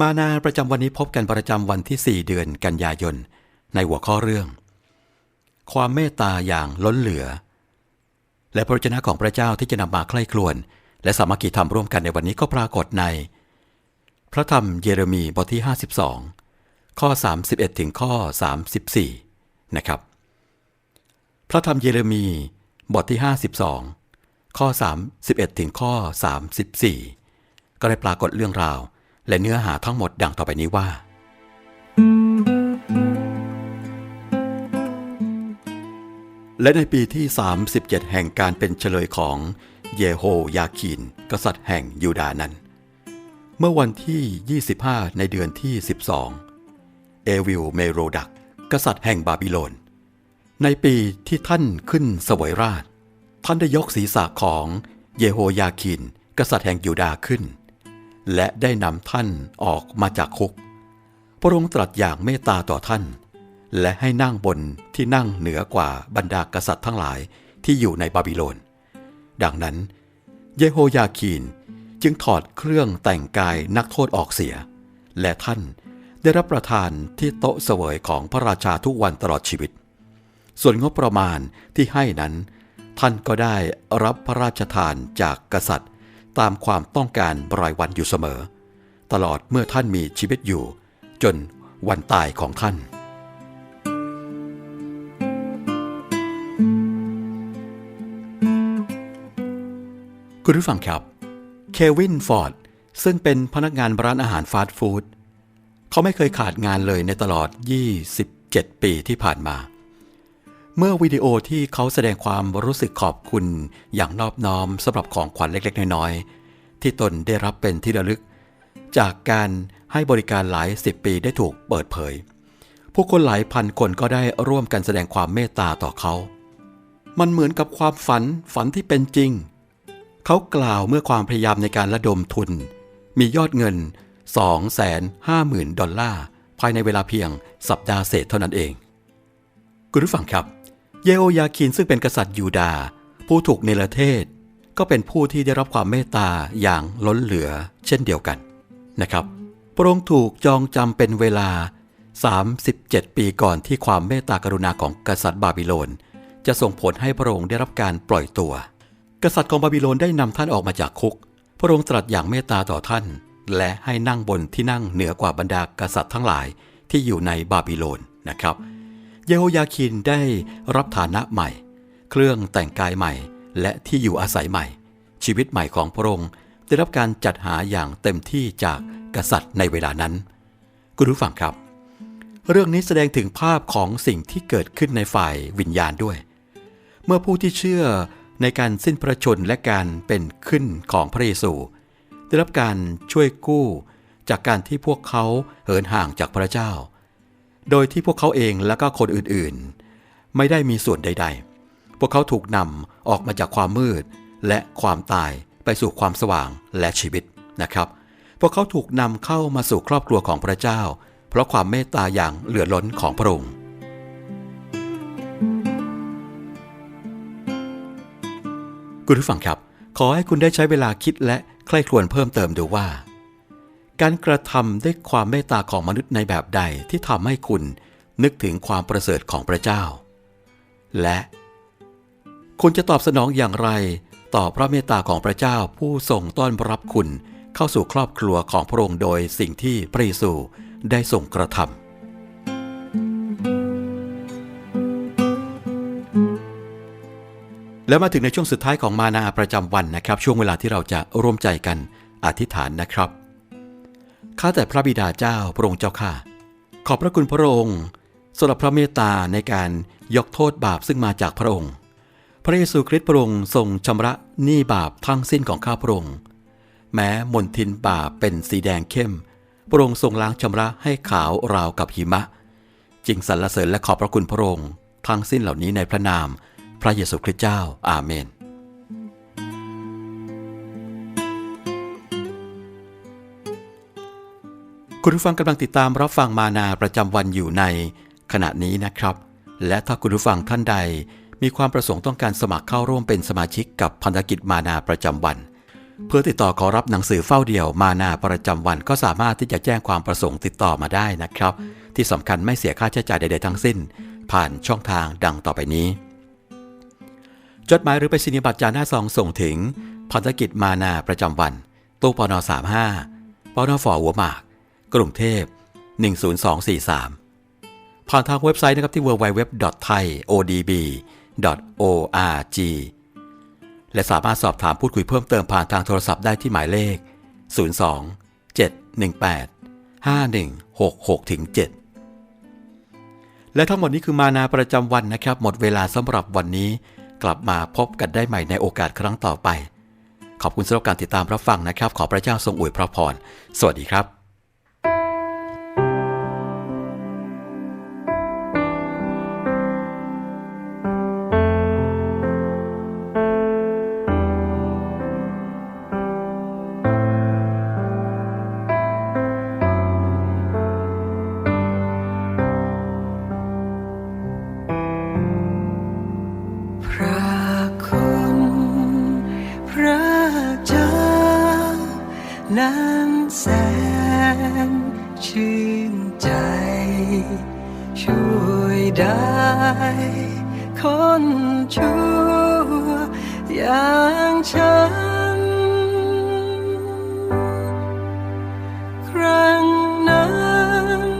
มานาประจำวันนี้พบกันประจำวันที่ 4 เดือนกันยายน ในหัวข้อเรื่อง ความเมตตาอย่างล้นเหลือ และพระวจนะของพระเจ้าที่จะนำมาใคร่ครวญและสามัคคีธรรมร่วมกันในวันนี้ก็ปรากฏใน พระธรรมเยเรมีบทที่ 52 ข้อ 31 ถึงข้อ 34 นะครับ พระธรรมเยเรมีบทที่ 52 ข้อ 31 ถึงข้อ 34 ก็ได้ปรากฏเรื่องราว และเนื้อหาทั้งหมดดังต่อไปนี้ว่า และในปีที่ 37 แห่งการเป็นเฉลยของเยโฮยาคีนกษัตริย์แห่งยูดานั้น เมื่อวันที่ 25 ในเดือนที่ 12 เอวิลเมโรดัก กษัตริย์แห่งบาบิโลน ในปีที่ท่านขึ้นสวยราช ท่านได้ยกศีรษะของเยโฮยาคิน กษัตริย์แห่งยูดาขึ้น และได้นำท่านออกมาจากคุก พระองค์ตรัสอย่างเมตตาต่อท่าน และให้นั่งบนที่นั่งเหนือกว่าบรรดากษัตริย์ทั้งหลายที่อยู่ในบาบิโลน ดังนั้น เยโฮยาคีนจึงถอดเครื่องแต่งกายนักโทษออกเสีย และท่านได้รับประทานที่โต๊ะเสวยของพระราชาทุกวันตลอดชีวิต ส่วนงบประมาณที่ให้นั้น ท่านก็ได้รับพระราชทานจากกษัตริย์ ตามความต้องการรายวันอยู่เสมอ ตลอดเมื่อท่านมีชีวิตอยู่ จนวันตายของท่าน คุณผู้ฟังครับ เควินฟอร์ด ซึ่งเป็นพนักงานร้านอาหารฟาสต์ฟู้ดเขาไม่เคยขาดงานเลยในตลอด 27 ปีที่ผ่านมาเเมื่อวิดีโอที่เขาแสดงความรู้สึกขอบคุณอย่างนอบน้อมสำหรับของขวัญเล็กๆ น้อยๆ ที่ตนได้รับเป็นที่ระลึก จากการให้บริการหลายสิบปีได้ถูกเปิดเผย ผู้คนหลายพันคนก็ได้ร่วมกันแสดงความเมตตาต่อเขา มันเหมือนกับความฝันฝันที่เป็นจริง เขากล่าวเมื่อความพยายามในการระดมทุน มียอดเงิน 250,000 ดอลลาร์ภายในเวลาเพียงสัปดาห์เศษเท่านั้นเอง คุณผู้ฟังครับ เยโอยาคินซึ่งเป็นกษัตริย์ยูดาห์ผู้ถูกเนรเทศ ก็เป็นผู้ที่ได้รับความเมตตาอย่างล้นเหลือเช่นเดียวกันนะครับ พระองค์ถูกจองจำเป็นเวลา 37 ปีก่อนที่ความเมตตากรุณาของกษัตริย์บาบิโลน จะส่งผลให้พระองค์ได้รับการปล่อยตัว กษัตริย์ของบาบิโลนได้นำท่านออกมาจากคุก พระองค์ตรัสอย่างเมตตาต่อท่าน และให้นั่งบนที่นั่งเหนือกว่าบรรดากษัตริย์ทั้งหลายที่อยู่ในบาบิโลนนะครับ เยโฮยาคินได้รับฐานะใหม่ เครื่องแต่งกายใหม่ และที่อยู่อาศัยใหม่ ชีวิตใหม่ของพระองค์ได้รับการจัดหาอย่างเต็มที่จากกษัตริย์ในเวลานั้น คุณผู้ฟังครับ เรื่องนี้แสดงถึงภาพของสิ่งที่เกิดขึ้นในฝ่ายวิญญาณด้วย เมื่อผู้ที่เชื่อในการสิ้นพระชนและการเป็นขึ้นของพระเยซู ได้รับการช่วยกู้จากการที่พวกเขาเหินห่างจากพระเจ้า โดยที่พวกเขาเองและก็คนอื่นๆ ไม่ได้มีส่วนใด ๆ พวกเขาถูกนำออกมาจากความมืด และความตายไปสู่ความสว่างและชีวิตนะครับ พวกเขาถูกนำเข้ามาสู่ครอบครัวของพระเจ้า เพราะความเมตตาอย่างเหลือล้นของพระองค์คุณผู้ฟังครับ ขอให้คุณได้ใช้เวลาคิดและใคร่ครวญเพิ่มเติมดูว่า การกระทำด้วยความเมตตาของมนุษย์ในแบบใดที่ทำให้คุณนึกถึงความประเสริฐของพระเจ้า และ คุณจะตอบสนองอย่างไร ต่อพระเมตตาของพระเจ้าผู้ทรงต้อนรับคุณเข้าสู่ครอบครัวของพระองค์โดยสิ่งที่พระเยซูได้ทรงกระทำแล้วมาถึงในช่วงสุดท้ายของมานาประจำวันนะครับ ช่วงเวลาที่เราจะร่วมใจกันอธิษฐานนะครับ ข้าแต่พระบิดาเจ้าพระองค์เจ้าข้าขอบพระคุณพระองค์สำหรับพระเมตตาในการยกโทษบาปซึ่งมาจากพระองค์ พระเยซูคริสต์พระองค์ทรงชำระหนี้บาปทั้งสิ้นของข้าพระองค์ แม้มนทินป่าเป็นสีแดงเข้ม พระองค์ทรงล้างชำระให้ขาวราวกับหิมะจริงสรรเสริญและขอบพระคุณพระองค์ ทั้งสิ้นเหล่านี้ในพระนาม พระเยซูคริสต์เจ้า อาเมน คุณผู้ฟังกำลังติดตามรับฟังมานาประจำวันอยู่ในขณะนี้นะครับ และถ้าคุณผู้ฟังท่านใด มีความประสงค์ต้องการสมัครเข้าร่วมเป็นสมาชิกกับพันธกิจมานาประจำวัน เพื่อติดต่อขอรับหนังสือเฝ้าเดี่ยวมานาประจำวัน ก็สามารถที่จะแจ้งความประสงค์ติดต่อมาได้นะครับ ที่สำคัญไม่เสียค่าใช้จ่ายใดๆทั้งสิ้น ผ่านช่องทางดังต่อไปนี้ จดหมายหรือไปรษณียบัตรจานหน้าซองส่งถึงพันธกิจมานาประจำวันตู้ปน35ปนฝหัวหมาก กรุงเทพ 10243 ผ่านทางเว็บไซต์นะครับที่ www.thaiodb.org และสามารถสอบถามพูดคุยเพิ่มเติมผ่านทางโทรศัพท์ได้ที่หมายเลข 02 718 5166ถึง7และทั้งหมดนี้คือมานาประจำวันนะครับ หมดเวลาสำหรับวันนี้ กลับมาพบกันได้ใหม่ในโอกาสครั้งต่อไป ขอบคุณสำหรับการติดตามรับฟังนะครับ ขอพระเจ้าทรงอวยพระพร สวัสดีครับ นั้นแสนชื่นใจ ช่วยได้คนชั่วอย่างฉัน ครั้งนั้น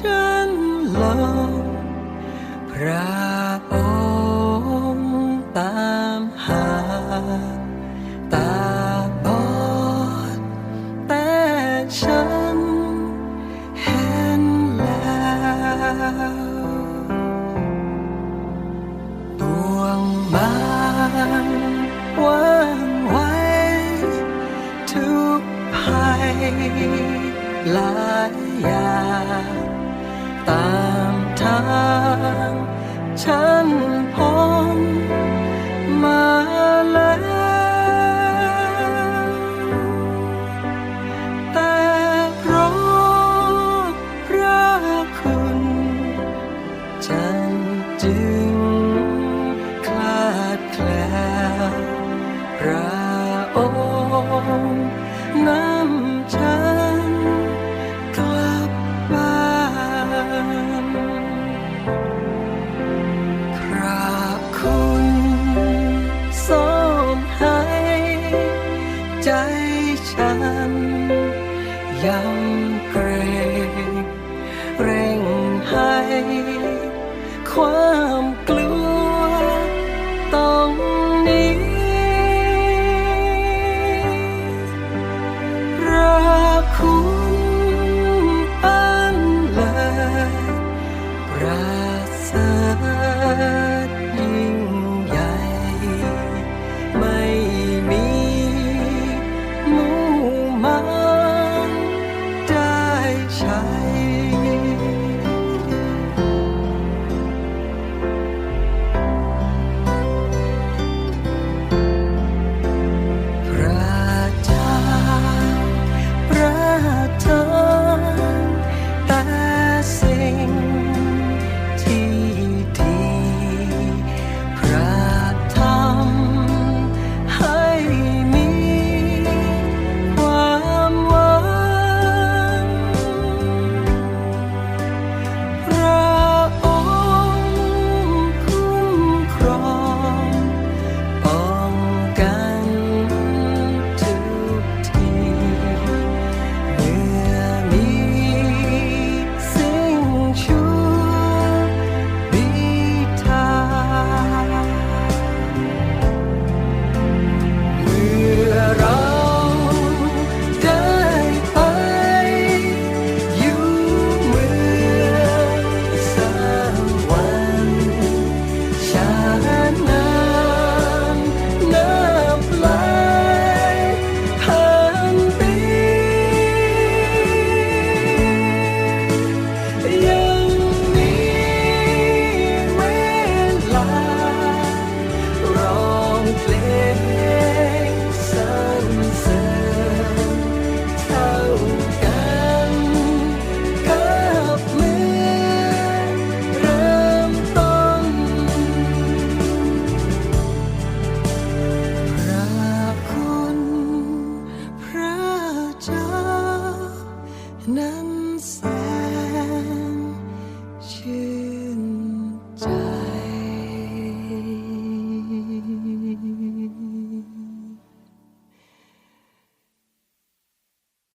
ฉันลงพระ งมันว่างไว้ทุกภัยหลายอย่างตามทางฉันพ้นมาแล้ว พระคุณสมให้ใจฉันยำเกรงเร่งให้ความกลัวต้องหนี้